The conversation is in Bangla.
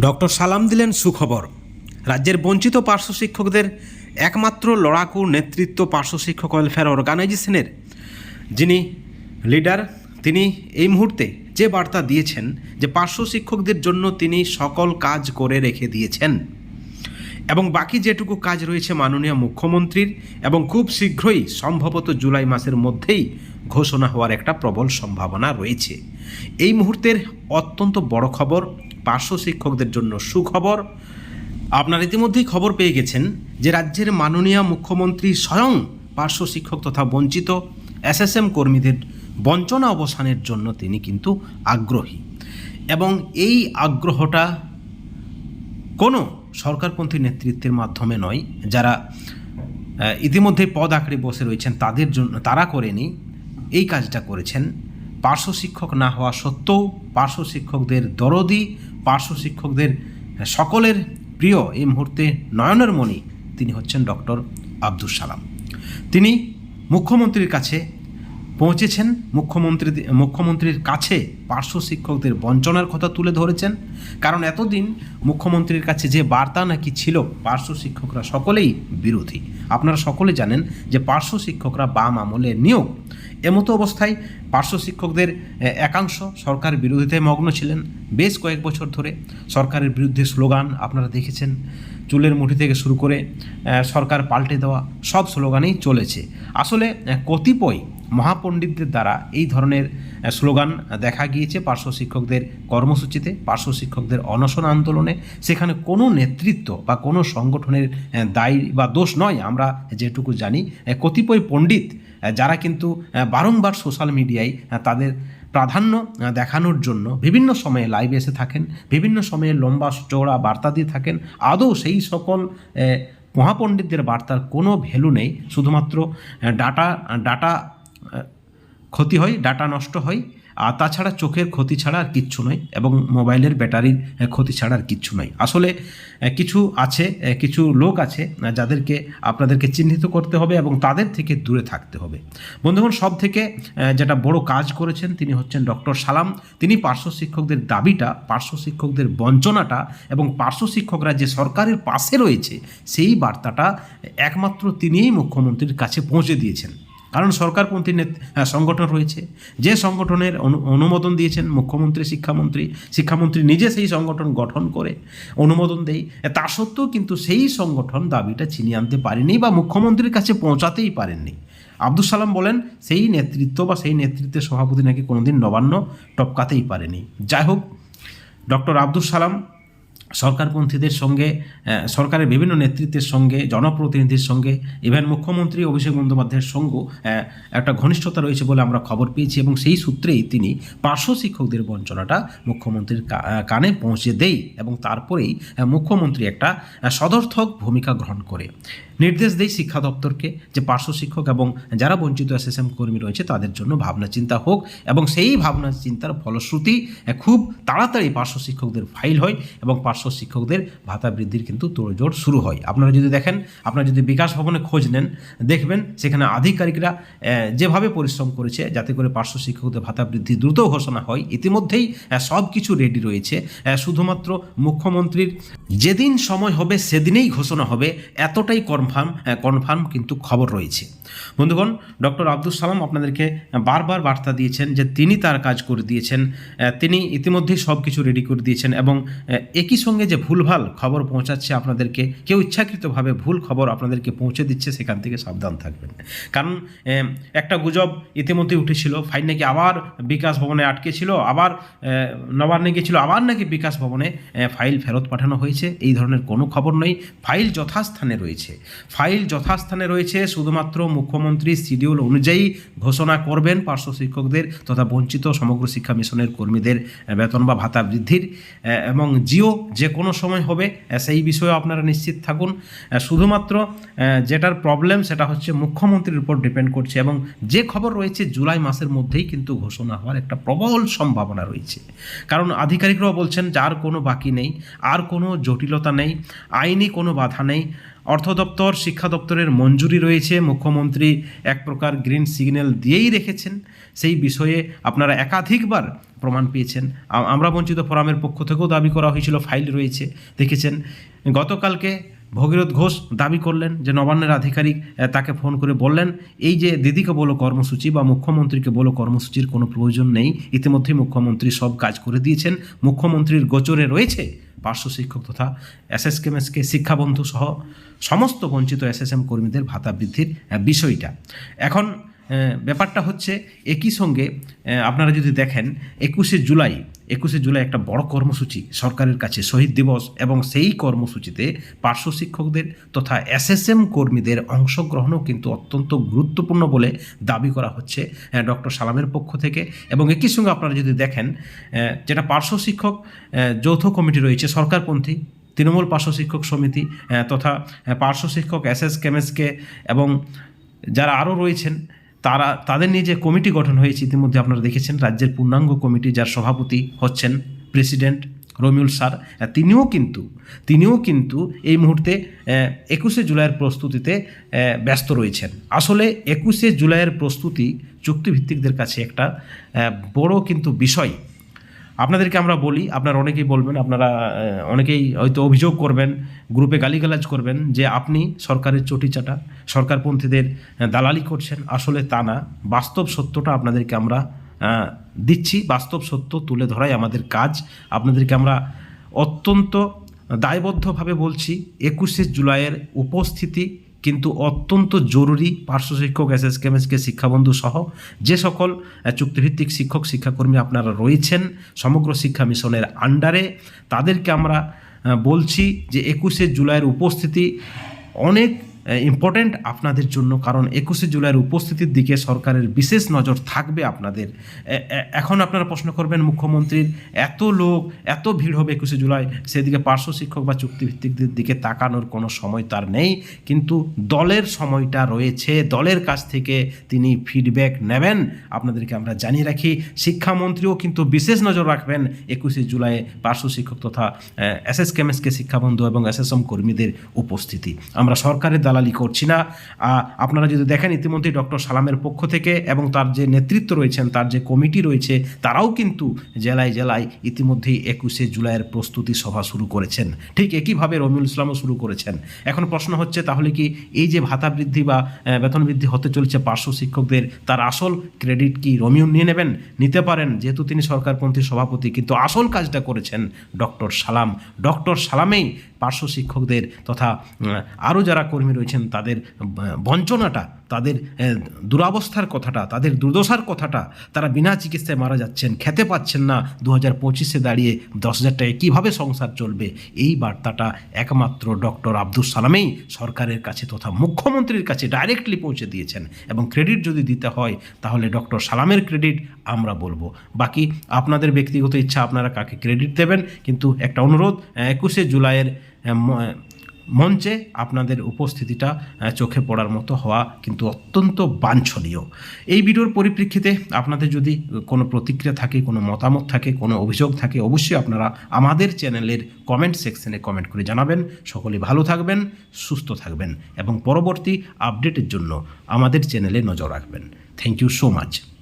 ডক্টর সালাম দিলেন সুখবর। রাজ্যের বঞ্চিত পার্শ্ব শিক্ষকদের একমাত্র লড়াকু নেতৃত্ব পার্শ্ব শিক্ষক ওয়েলফেয়ার অর্গানাইজেশনের যিনি লিডার তিনি এই মুহূর্তে যে বার্তা দিয়েছেন যে পার্শ্ব শিক্ষকদের জন্য তিনি সকল কাজ করে রেখে দিয়েছেন। এবং বাকি যেটুকু কাজ রয়েছে মাননীয় মুখ্যমন্ত্রীর এবং খুব শীঘ্রই সম্ভবত জুলাই মাসের মধ্যেই ঘোষণা হওয়ার একটা প্রবল সম্ভাবনা রয়েছে। এই মুহূর্তের অত্যন্ত বড় খবর পার্শ্ব শিক্ষকদের জন্য সুখবর। আপনারা ইতিমধ্যেই খবর পেয়ে গেছেন যে রাজ্যের মাননীয় মুখ্যমন্ত্রী স্বয়ং পার্শ্ব শিক্ষক তথা বঞ্চিত এসএসএম কর্মীদের বঞ্চনা অবসানের জন্য তিনি কিন্তু আগ্রহী। এবং এই আগ্রহটা কোনো সরকারপন্থী নেতৃত্বের মাধ্যমে নয়, যারা ইতিমধ্যে পদ আঁকড়ে বসে রয়েছেন তাদের জন্য, তারা করেনি, এই কাজটা করেছেন। পার্শ্ব শিক্ষক না হওয়া সত্ত্বেও পার্শ্ব শিক্ষকদের দরদি পার্শ্ব শিক্ষকদের সকলের প্রিয় এই মুহূর্তে নয়নের মণি, তিনি হচ্ছেন ডক্টর আব্দুল সালাম। তিনি মুখ্যমন্ত্রীর কাছে পৌঁছেছেন মুখ্যমন্ত্রী, মুখ্যমন্ত্রীর কাছে পার্শ্ব শিক্ষকদের বঞ্চনার কথা তুলে ধরেছেন। কারণ এতদিন মুখ্যমন্ত্রীর কাছে যে বার্তা নাকি ছিল, পার্শ্ব শিক্ষকরা সকলেই বিরোধী। আপনারা সকলে জানেন যে পার্শ্ব শিক্ষকরা বাম আমলে নিয়োগ। এমতো অবস্থায় পার্শ্ব শিক্ষকদের একাংশ সরকার বিরোধিতায় মগ্ন ছিলেন। বেশ কয়েক বছর ধরে সরকারের বিরুদ্ধে স্লোগান আপনারা দেখেছেন। চুলের মুঠি থেকে শুরু করে সরকার পাল্টে দেওয়া সব স্লোগানেই চলেছে। আসলে কতিপয় মহাপণ্ডিতদের দ্বারা এই ধরনের স্লোগান দেখা গিয়েছে পার্শ্ব শিক্ষকদের কর্মসূচিতে, পার্শ্ব শিক্ষকদের অনশন আন্দোলনে। সেখানে কোনো নেতৃত্ব বা কোনো সংগঠনের দায়ী বা দোষ নয়, আমরা যেটুকু জানি। কতিপয় পণ্ডিত যারা কিন্তু বারংবার সোশ্যাল মিডিয়ায় তাদের প্রাধান্য দেখানোর জন্য বিভিন্ন সময়ে লাইভে এসে থাকেন, বিভিন্ন সময়ে লম্বা চওড়া বার্তা দিয়ে থাকেন। আদৌ সেই সকল মহাপণ্ডিতদের বার্তার কোনো ভ্যালু নেই। শুধুমাত্র ডাটা ডাটা ক্ষতি হয়, ডাটা নষ্ট হয়, আর তাছাড়া চোখের ক্ষতি ছাড়া আর কিচ্ছু নয় এবং মোবাইলের ব্যাটারির ক্ষতি ছাড়া আর কিচ্ছু নয়। আসলে কিছু আছে কিছু লোক আছে যাদেরকে আপনাদেরকে চিহ্নিত করতে হবে এবং তাদের থেকে দূরে থাকতে হবে। বন্ধুগণ সব থেকে যেটা বড় কাজ করেছেন তিনি হচ্ছেন ডক্টর সালাম। তিনি পার্শ্ব শিক্ষকদের দাবিটা, পার্শ্ব শিক্ষকদের বঞ্চনাটা এবং পার্শ্ব শিক্ষকরা যে সরকারের পাশে রয়েছে, সেই বার্তাটা একমাত্র তিনিই মুখ্যমন্ত্রীর কাছে পৌঁছে দিয়েছেন। কারণ সরকারপন্থী সংগঠন রয়েছে। যে সংগঠনের অনু- অনুমোদন দিয়েছেন মুখ্যমন্ত্রী, শিক্ষামন্ত্রী শিক্ষামন্ত্রী নিজে সেই সংগঠন গঠন করে অনুমোদন দেয়। তা সত্ত্বেও কিন্তু সেই সংগঠন দাবিটা ছিনিয়ে আনতে পারেনি বা মুখ্যমন্ত্রীর কাছে পৌঁছাতেই পারেননি। আব্দুল সালাম বলেন, সেই নেতৃত্ব বা সেই নেতৃত্বের সভাপতি নাকি কোনোদিন নবান্ন টপকাতেই পারেনি। যাই হোক, ডক্টর আব্দুল সালাম সরকারপন্থীদের সঙ্গে সরকারের বিভিন্ন নেতৃত্বের সঙ্গে, জনপ্রতিনিধির সঙ্গে ইভেন মুখ্যমন্ত্রী অভিষেক বন্দ্যোপাধ্যায়ের সঙ্গেও একটা ঘনিষ্ঠতা রয়েছে বলে আমরা খবর পেয়েছি এবং সেই সূত্রেই তিনি পার্শ্ব শিক্ষকদের বঞ্চনাটা মুখ্যমন্ত্রীর কানে পৌঁছে দেই এবং তারপরেই মুখ্যমন্ত্রী একটা সদর্থক ভূমিকা গ্রহণ করে। নির্দেশ দেয় শিক্ষা দপ্তরকে যে পার্শ্ব শিক্ষক এবং যারা বঞ্চিত এসএসএম কর্মী রয়েছে তাদের জন্য ভাবনা চিন্তা হোক এবং সেই ভাবনা চিন্তার ফলশ্রুতি খুব তাড়াতাড়ি পার্শ্ব শিক্ষকদের ফাইল হয় এবং পার্শ্ব শিক্ষকদের ভাতা বৃদ্ধির কিন্তু তোড়জোড় শুরু হয়। আপনারা যদি দেখেন, আপনারা যদি বিকাশ ভবনে খোঁজ নেন, দেখবেন সেখানে আধিকারিকরা যেভাবে পরিশ্রম করেছে যাতে করে পার্শ্ব শিক্ষকদের ভাতা বৃদ্ধি দ্রুত ঘোষণা হয়, ইতিমধ্যেই সব কিছু রেডি রয়েছে। শুধুমাত্র মুখ্যমন্ত্রীর যেদিন সময় হবে সেদিনেই ঘোষণা হবে, এতটাই কনফার্ম কনফার্ম কিন্তু খবর রয়েছে। বন্ধুগণ, ডক্টর আব্দুল সালাম আপনাদেরকে বারবার বার্তা দিয়েছেন যে তিনি তার কাজ করে দিয়েছেন তিনি ইতিমধ্যেই সব কিছু রেডি করে দিয়েছেন এবং একই সঙ্গে যে ভুলভাল খবর পৌঁছাচ্ছে আপনাদেরকে, কেউ ইচ্ছাকৃতভাবে ভুল খবর আপনাদেরকে পৌঁছে দিচ্ছে, সেখান থেকে সাবধান থাকবেন। কারণ একটা গুজব ইতিমধ্যেই উঠেছিল, ফাইন নাকি আবার বিকাশ ভবনে আটকে ছিল আবার নবান্নে গিয়েছিল, আবার নাকি বিকাশ ভবনে ফাইল ফেরত পাঠানো হয়েছে, এই ধরনের কোনো খবর নেই, ফাইল যথাস্থানে রয়েছে। ফাইল যথাস্থানে রয়েছে, শুধুমাত্র মুখ্যমন্ত্রী শিডিউল অনুযায়ী ঘোষণা করবেন পার্শ্ব শিক্ষকদের তথা বঞ্চিত সমগ্র শিক্ষা মিশনের কর্মীদের বেতন বা ভাতা বৃদ্ধির এবং জিও যে কোনো সময় হবে সেই বিষয়ে আপনারা নিশ্চিত থাকুন। শুধুমাত্র যেটার প্রবলেম সেটা হচ্ছে মুখ্যমন্ত্রীর উপর ডিপেন্ড করছে এবং যে খবর রয়েছে জুলাই মাসের মধ্যেই কিন্তু ঘোষণা হওয়ার একটা প্রবল সম্ভাবনা রয়েছে। কারণ আধিকারিকরাও বলছেন যার কোনো বাকি নেই, আর কোনো জটিলতা নেই, আইনি কোনো বাধা নেই। অর্থ দপ্তর শিক্ষা দপ্তরের মঞ্জুরি রয়েছে। মুখ্যমন্ত্রী এক প্রকার গ্রিন সিগন্যাল দিয়েই রেখেছেন। সেই বিষয়ে আপনারা একাধিকবার প্রমাণ পেয়েছেন। আমরা বঞ্চিত ফোরামের পক্ষ থেকেও দাবি করা হয়েছিল, ফাইল রয়েছে, দেখেছেন। গতকালকে ভগীরথ ঘোষ দাবি করলেন যে নবান্নের আধিকারিক তাকে ফোন করে বললেন, এই যে দিদিকে বলো কর্মসূচি বা মুখ্যমন্ত্রীকে বলো কর্মসূচির কোনো প্রয়োজন নেই ইতিমধ্যে মুখ্যমন্ত্রী সব কাজ করে দিয়েছেন, মুখ্যমন্ত্রীর গোচরে রয়েছে পার্শ্ব শিক্ষক তথা এসএসকেমএসকে শিক্ষাবন্ধু সহ সমস্ত বঞ্চিত এসএসএম কর্মীদের ভাতা বৃদ্ধির বিষয়টা। এখন ব্যাপারটা হচ্ছে একই সঙ্গে আপনারা যদি দেখেন, একুশে জুলাই একুশে জুলাই একটা বড় কর্মসূচি সরকারের কাছে, শহীদ দিবস, এবং সেই কর্মসূচিতে পার্শ্ব শিক্ষকদের তথা এসএসএম কর্মীদের অংশগ্রহণও কিন্তু অত্যন্ত গুরুত্বপূর্ণ বলে দাবি করা হচ্ছে ডক্টর সালামের পক্ষ থেকে। এবং একই সঙ্গে আপনারা যদি দেখেন যেটা পার্শ্ব শিক্ষক যৌথ কমিটি রয়েছে, সরকারপন্থী, তৃণমূল পার্শ্ব শিক্ষক সমিতি তথা পার্শ্ব শিক্ষক এস এস কেমএসকে, এবং যারা আরও রয়েছেন তারা, তাদের নিয়ে যে কমিটি গঠন হয়েছে ইতিমধ্যে আপনারা দেখেছেন, রাজ্যের পূর্ণাঙ্গ কমিটি যার সভাপতি হচ্ছেন প্রেসিডেন্ট রমিউল স্যার তিনিও কিন্তু তিনিও কিন্তু এই মুহূর্তে একুশে জুলাইয়ের প্রস্তুতিতে ব্যস্ত রয়েছেন। আসলে একুশে জুলাইয়ের প্রস্তুতি চুক্তিভিত্তিকদের কাছে একটা বড় কিন্তু বিষয়। আপনাদেরকে আমরা বলি, আপনারা অনেকেই বলবেন, আপনারা অনেকেই হয়তো অভিযোগ করবেন, গ্রুপে গালিগালাজ করবেন যে আপনি সরকারের চটি চাটা সরকারপন্থীদের দালালি করছেন। আসলে তা না। বাস্তব সত্যটা আপনাদেরকে আমরা দিচ্ছি। বাস্তব সত্য তুলে ধরাই আমাদের কাজ। আপনাদেরকে আমরা অত্যন্ত দায়বদ্ধভাবে বলছি, একুশে জুলাইয়ের উপস্থিতি কিন্তু অত্যন্ত জরুরি পার্শ্ব শিক্ষক এস এস কেমএসকে শিক্ষাবন্ধু সহ যে সকল চুক্তিভিত্তিক শিক্ষক, শিক্ষাকর্মী আপনারা রয়েছেন, সমগ্র শিক্ষা মিশনের আন্ডারে, তাদেরকে আমরা বলছি যে একুশে জুলাইয়ের উপস্থিতি অনেক ইম্পর্ট্যান্ট আপনাদের জন্য, কারণ একুশে জুলাইয়ের উপস্থিতির দিকে সরকারের বিশেষ নজর থাকবে আপনাদের। এখন আপনারা প্রশ্ন করবেন, মুখ্যমন্ত্রীর এত লোক, এত ভিড় হবে একুশে জুলাই, সেদিকে পার্শ্ব শিক্ষক বা চুক্তিভিত্তিকদের দিকে তাকানোর কোনো সময় তার নেই। কিন্তু দলের সময়টা রয়েছে, দলের কাছ থেকে তিনি ফিডব্যাক নেবেন। আপনাদেরকে আমরা জানিয়ে রাখি, শিক্ষামন্ত্রীও কিন্তু বিশেষ নজর রাখবেন একুশে জুলাই পার্শ্ব শিক্ষক তথা এস এস কেমএসকে শিক্ষাবন্ধু এবং এসএসএম কর্মীদের উপস্থিতি। আমরা সরকারের দালালি করছি না। আপনারা যদি দেখেন ইতিমধ্যেই ডক্টর সালামের পক্ষ থেকে এবং তার যে নেতৃত্ব রয়েছেন, তার যে কমিটি রয়েছে, তারাও কিন্তু জেলায় জেলায় ইতিমধ্যেই একুশে জুলাইয়ের প্রস্তুতি সভা শুরু করেছেন। ঠিক একইভাবে রমিউল ইসলামও শুরু করেছেন। এখন প্রশ্ন হচ্ছে, তাহলে কি এই যে ভাতা বৃদ্ধি বা বেতন বৃদ্ধি হতে চলেছে পার্শ্ব শিক্ষকদের, তার আসল ক্রেডিট কি রমিউল নিয়ে নেবেন? নিতে পারেন, যেহেতু তিনি সরকারপন্থী সভাপতি, কিন্তু আসল কাজটা করেছেন ডক্টর সালাম। ডক্টর সালামেই পার্শ্ব শিক্ষকদের তথা আরও যারা কর্মী রয়েছেন, তাদের বঞ্চনাটা, তাদের দুরাবস্থার কথাটা, তাদের দুর্দশার কথাটা, তারা বিনা চিকিৎসায় মারা যাচ্ছেন, খেতে পাচ্ছেন না দু হাজার পঁচিশে দাঁড়িয়ে দশ হাজার টাকায় কীভাবে সংসার চলবে? এই বার্তাটা একমাত্র ডক্টর আব্দুল সালামেই সরকারের কাছে তথা মুখ্যমন্ত্রীর কাছে ডাইরেক্টলি পৌঁছে দিয়েছেন। এবং ক্রেডিট যদি দিতে হয়, তাহলে ডক্টর সালামের ক্রেডিট আমরা বলব। বাকি আপনাদের ব্যক্তিগত ইচ্ছা, আপনারা কাকে ক্রেডিট দেবেন? কিন্তু একটা অনুরোধ, একুশে জুলাইয়ের মঞ্চে আপনাদের উপস্থিতিটা চোখে পড়ার মতো হওয়া কিন্তু অত্যন্ত বাঞ্ছনীয়। এই ভিডিওর পরিপ্রেক্ষিতে আপনাদের যদি কোনো প্রতিক্রিয়া থাকে, কোনো মতামত থাকে, কোনো অভিযোগ থাকে, অবশ্যই আপনারা আমাদের চ্যানেলের কমেন্ট সেকশনে কমেন্ট করে জানাবেন। সকলে ভালো থাকবেন, সুস্থ থাকবেন এবং পরবর্তী আপডেটের জন্য আমাদের চ্যানেলে নজর রাখবেন। Thank you so much.